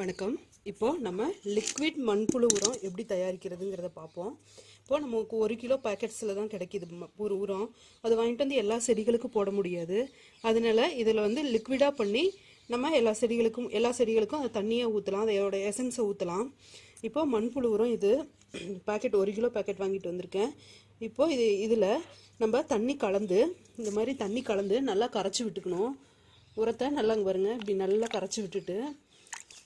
வணக்கம். இப்போ நம்ம லிக்விட் மண்புழு உரம் எப்படி தயாரிக்கிறதுங்கிறத பார்ப்போம். இப்போ நமக்கு ஒரு கிலோ பேக்கெட்ஸில் தான் கிடைக்கிது ஒரு உரம். அது வாங்கிட்டு வந்து எல்லா செடிகளுக்கும் போட முடியாது. அதனால இதில் வந்து லிக்விடாக பண்ணி நம்ம எல்லா செடிகளுக்கும் எல்லா செடிகளுக்கும் அதை தண்ணியை ஊற்றலாம் அதோட எசன்ஸை ஊற்றலாம் இப்போது மண்புழு உரம் இது பேக்கெட் ஒரு கிலோ பேக்கெட் வாங்கிட்டு வந்திருக்கேன். இப்போது இது இதில் நம்ம தண்ணி கலந்து இந்த மாதிரி தண்ணி கலந்து நல்லா கரைச்சி விட்டுக்கணும். உரத்தை நல்லா இங்க பாருங்க. இப்படி நல்லா கரைச்சி விட்டுட்டு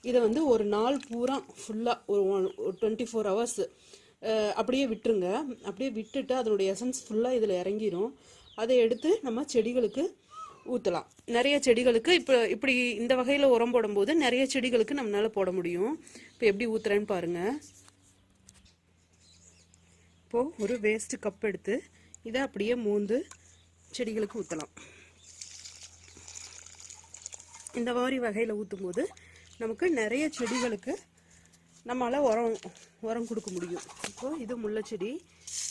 இதை வந்து ஒரு நாள் பூரா ஃபுல்லாக ஒரு ஒன் டுவெண்ட்டி ஃபோர் ஹவர்ஸ் அப்படியே விட்டுருங்க. அப்படியே விட்டுட்டு அதனுடைய எசன்ஸ் ஃபுல்லாக இதில் இறங்கிடும் அதை எடுத்து நம்ம செடிகளுக்கு ஊற்றலாம் நிறைய செடிகளுக்கு இப்போ இப்படி இந்த வகையில் உரம் போடும்போது நிறைய செடிகளுக்கு நம்மளால் போட முடியும். இப்போ எப்படி ஊற்றுறேன்னு பாருங்கள் இப்போது ஒரு வேஸ்ட் கப் எடுத்து இதை அப்படியே மூந்து செடிகளுக்கு ஊற்றலாம் இந்த மாதிரி வகையில் ஊற்றும் போது நமக்கு நிறைய செடிகளுக்கு நம்மளால் உரம் உரம் கொடுக்க முடியும். இப்போ இது முல்லை செடி.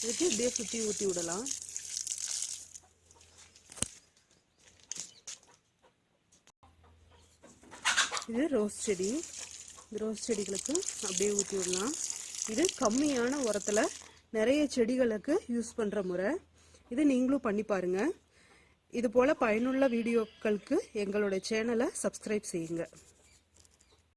இதுக்கு இப்படியே சுற்றி ஊற்றி விடலாம். இது ரோஸ் செடி. இந்த ரோஸ் செடிகளுக்கு அப்படியே ஊற்றி விடலாம். இது கம்மியான உரத்தில் நிறைய செடிகளுக்கு யூஸ் பண்ணுற முறை. இது நீங்களும் பண்ணி பாருங்கள் இது போல் பயனுள்ள வீடியோக்களுக்கு எங்களுடைய சேனலை சப்ஸ்கிரைப் செய்யுங்க.